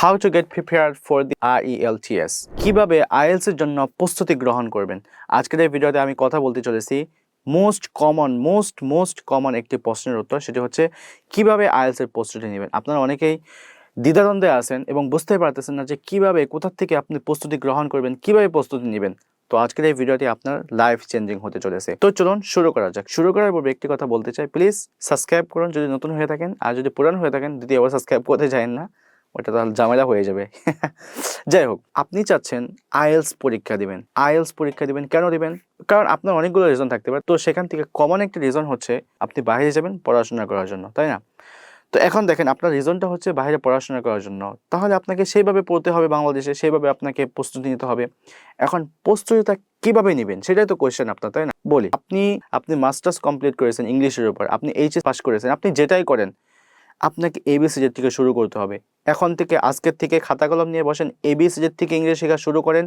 How to get prepare for the R IELTS কীভাবে IELTS এর জন্য প্রস্তুতি গ্রহণ করবেন? আজকের এই ভিডিওতে আমি কথা বলতে চলেছি most common most most common একটি প্রশ্নের উত্তর, সেটি হচ্ছে কীভাবে আইএলস এর প্রস্তুতি নেবেন? আপনারা অনেকেই দ্বিধাদ্বন্দ্বে আছেন এবং বুঝতে পারতেছেন না যে কীভাবে, কোথা থেকে আপনি প্রস্তুতি গ্রহণ করবেন, কীভাবে প্রস্তুতি নেবেন। তো আজকের এই ভিডিওটি আপনার লাইফ চেঞ্জিং হতে চলেছে। তো চলুন শুরু করা যাক। শুরু করার পূর্বে একটি কথা বলতে চাই। প্লিজ সাবস্ক্রাইব করুন যদি নতুন হয়ে থাকেন, আর যদি পুরান হয়ে থাকেন, যদি আবার সাবস্ক্রাইব করতে চান না ওটা তাহলে ঝামেলা হয়ে যাবে। যাই হোক, আপনি চাচ্ছেন আইএলস পরীক্ষা দিবেন। আইএলস পরীক্ষা দিবেন, কেন দিবেন? কারণ আপনার অনেকগুলো রিজন থাকতে পারে। তো সেখান থেকে কমন একটা রিজন হচ্ছে আপনি বাইরে যাবেন পড়াশোনা করার জন্য, তাই না? তো এখন দেখেন, আপনার রিজনটা হচ্ছে বাইরে পড়াশোনা করার জন্য। তাহলে আপনাকে সেইভাবে পড়তে হবে বাংলাদেশে, সেইভাবে আপনাকে প্রস্তুতি নিতে হবে। এখন প্রস্তুতিটা কীভাবে নেবেন? সেটাই তো কোয়েশ্চেন আপনার, তাই না? বলি, আপনি আপনি মাস্টার্স কমপ্লিট করেছেন ইংলিশের উপর, আপনি এইচএস পাস করেছেন, আপনি যেটাই করেন আপনাকে এবিসিজের থেকে শুরু করতে হবে। এখন থেকে আজকের থেকে খাতা কলম নিয়ে বসেন। এবিসিজের থেকে ইংরেজি শেখা শুরু করেন।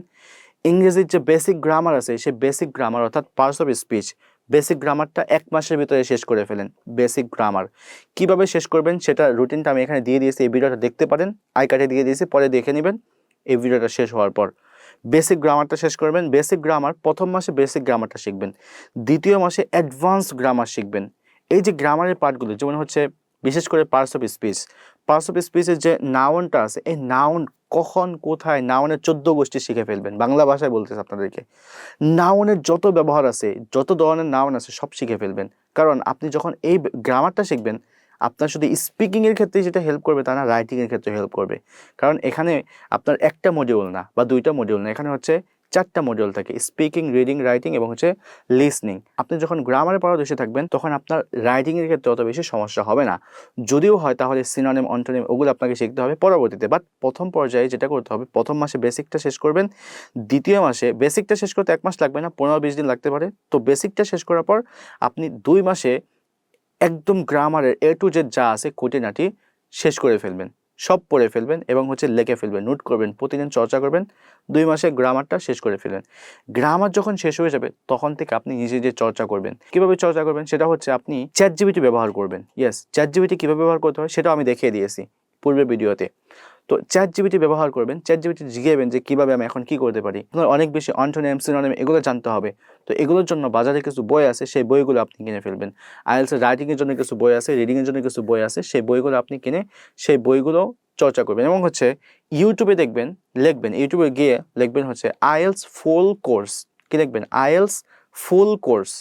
ইংরেজির যে বেসিক গ্রামার আছে, সেই বেসিক গ্রামার অর্থাৎ পার্টস অফ স্পিচ বেসিক গ্রামারটা এক মাসের ভিতরে শেষ করে ফেলেন। বেসিক গ্রামার কীভাবে শেষ করবেন সেটা রুটিনটা আমি এখানে দিয়ে দিয়েছি। এই ভিডিওটা দেখতে পারেন। আই কার্ডে দিয়ে দিয়েছি, পরে দেখে নেবেন। এই ভিডিওটা শেষ হওয়ার পর। বেসিক গ্রামারটা শেষ করবেন। বেসিক গ্রামার প্রথম মাসে বেসিক গ্রামারটা শিখবেন। দ্বিতীয় মাসে অ্যাডভান্স গ্রামার শিখবেন। এই যে গ্রামারের পার্টগুলো যেমন হচ্ছে বিশেষ করে parts of speech parts of স্পিচের যে নাউনটা আছে, এই নাউন কখন, কোথায় নাউনের চোদ্দ গোষ্ঠী শিখে ফেলবেন। বাংলা ভাষায় বলতেছে আপনাদেরকে। নাউনের যত ব্যবহার আছে, যত ধরনের নাউন আছে, সব শিখে ফেলবেন। কারণ আপনি যখন এই গ্রামারটা শিখবেন, আপনার শুধু স্পিকিংয়ের ক্ষেত্রে যেটা হেল্প করবে, তা না রাইটিংয়ের ক্ষেত্রে হেল্প করবে। কারণ এখানে আপনার একটা মডিউল না, বা দুইটা মডিউল না। এখানে হচ্ছে চারটা মডিউল থাকে স্পিকিং রিডিং রাইটিং এবং হচ্ছে লিসনিং আপনি যখন গ্রামারে পারদর্শী থাকবেন, তখন আপনার রাইটিংয়ের ক্ষেত্রে অত বেশি সমস্যা হবে না। যদিও হয় তাহলে সিনোনিম অন্টোনিম ওগুলো আপনাকে শিখতে হবে পরবর্তীতে। বাট প্রথম পর্যায়ে যেটা করতে হবে, প্রথম মাসে বেসিকটা শেষ করবেন, দ্বিতীয় মাসে বেসিকটা শেষ করতে এক মাস লাগবে না, পনেরো বিশ দিন লাগতে পারে। তো বেসিকটা শেষ করার পর আপনি দুই মাসে একদম গ্রামারের এ টু জেড যা আছে খুঁটিনাটি শেষ করে ফেলবেন। সব পড়ে ফেলবেন এবং হচ্ছে লেখে ফেলবেন নোট করবেন, প্রতিদিন চর্চা করবেন, দুই মাসে গ্রামারটা শেষ করে ফেলবেন। গ্রামার যখন শেষ হয়ে যাবে, তখন থেকে আপনি নিজে যে চর্চা করবেন। কীভাবে চর্চা করবেন? সেটা হচ্ছে আপনি চ্যাট জিবিটি ব্যবহার করবেন। ইয়েস চ্যাট জিবিটি কীভাবে ব্যবহার করতে হয়, সেটাও আমি দেখিয়ে দিয়েছি পূর্বের ভিডিওতে। তো চ্যাট জিবিটি ব্যবহার করবেন চ্যাট জিবিটি জিজ্ঞাবেন যে কীভাবে আমি এখন কী করতে পারি। আপনার অনেক বেশি অন্টোনিয়াম সিনোনিম এগুলো জানতে হবে। তো এগুলোর জন্য বাজারে কিছু বই আছে, সেই বইগুলো আপনি কিনে ফেলবেন। আইএলসের রাইটিংয়ের জন্য কিছু বই আছে রিডিংয়ের জন্য কিছু বই আছে, সেই বইগুলো আপনি কিনে সেই বইগুলো চর্চা করবেন। এবং হচ্ছে ইউটিউবে দেখবেন, লিখবেন ইউটিউবে গিয়ে লিখবেন হচ্ছে আইএলস ফুল কোর্স। কি লিখবেন? IELTS full course.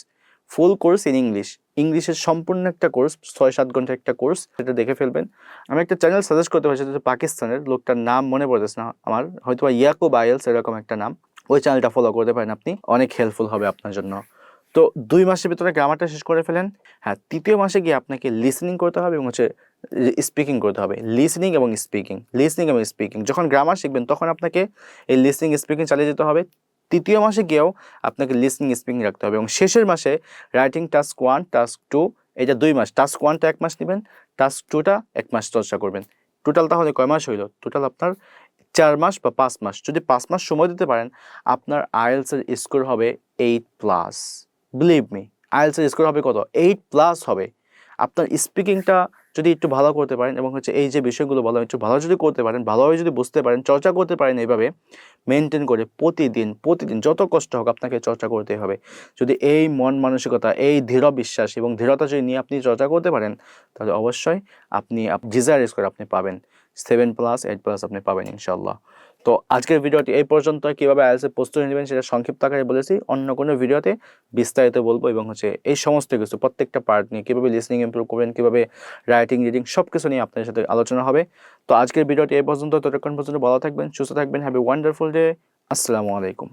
Full course in English. ইংলিশের সম্পূর্ণ একটা কোর্স, ছয় সাত ঘণ্টার একটা কোর্স, সেটা দেখে ফেলবেন। আমি একটা চ্যানেল সাজেস্ট করতে পারছি যেটা পাকিস্তানের, লোকটার নাম মনে পড়তেছে না আমার হয়তো বা ইয়াকুব আইএলস এরকম একটা নাম। ওই চ্যানেলটা ফলো করতে পারেন আপনি, অনেক হেল্পফুল হবে আপনার জন্য। তো দুই মাসের ভিতরে গ্রামারটা শেষ করে ফেলেন। হ্যাঁ তৃতীয় মাসে গিয়ে আপনাকে লিসনিং করতে হবে এবং হচ্ছে স্পিকিং করতে হবে। লিসনিং এবং স্পিকিং লিসনিং এবং স্পিকিং যখন গ্রামার শিখবেন, তখন আপনাকে এই লিসনিং স্পিকিং চালিয়ে যেতে হবে। তৃতীয় মাসে গিয়েও আপনাকে লিসনিং স্পিকিং রাখতে হবে এবং শেষের মাসে writing task one task two এটা দুই মাস টাস্ক ওয়ানটা এক মাস নেবেন টাস্ক টুটা এক মাস চর্চা করবেন। টোটাল তাহলে কয় মাস হইল? টোটাল আপনার চার মাস বা পাঁচ মাস। যদি পাঁচ মাস সময় দিতে পারেন, আপনার আইএলসের স্কোর হবে এইট প্লাস বিলিভ মি আইএলসের স্কোর হবে কত? এইট প্লাস হবে। আপনার স্পিকিংটা যদি একটু ভালো করতে পারেন এবং হচ্ছে এই যে বিষয়গুলো বলা একটু ভালো যদি করতে পারেন, ভালোভাবে যদি বুঝতে পারেন, চর্চা করতে পারেন এইভাবে মেনটেন করে প্রতিদিন প্রতিদিন যত কষ্ট হোক আপনাকে চর্চা করতে হবে। যদি এই মন মানসিকতা, এই দৃঢ় বিশ্বাস এবং দৃঢ়তা যদি নিয়ে আপনি চর্চা করতে পারেন, তাহলে অবশ্যই আপনি ডিজায়ার স্কোর আপনি পাবেন। সেভেন প্লাস এইট প্লাস আপনি পাবেন ইনশাল্লাহ তো আজকের ভিডিওটি এই পর্যন্ত। কীভাবে আইএলসের প্রস্তুতি নেবেন সেটা সংক্ষিপ্ত আকারে বলেছি। অন্য কোনো ভিডিওতে বিস্তারিত বলব এবং হচ্ছে এই সমস্ত কিছু, প্রত্যেকটা পার্ট নিয়ে কীভাবে লিসনিং ইম্প্রুভ করবেন, কীভাবে রাইটিং রিডিং সব কিছু নিয়ে আপনাদের সাথে আলোচনা হবে। তো আজকের ভিডিওটি এই পর্যন্ত। ততক্ষণ পর্যন্ত ভালো থাকবেন, সুস্থ থাকবেন। হ্যাভ এ ওয়ান্ডারফুল ডে আসসালামু আলাইকুম।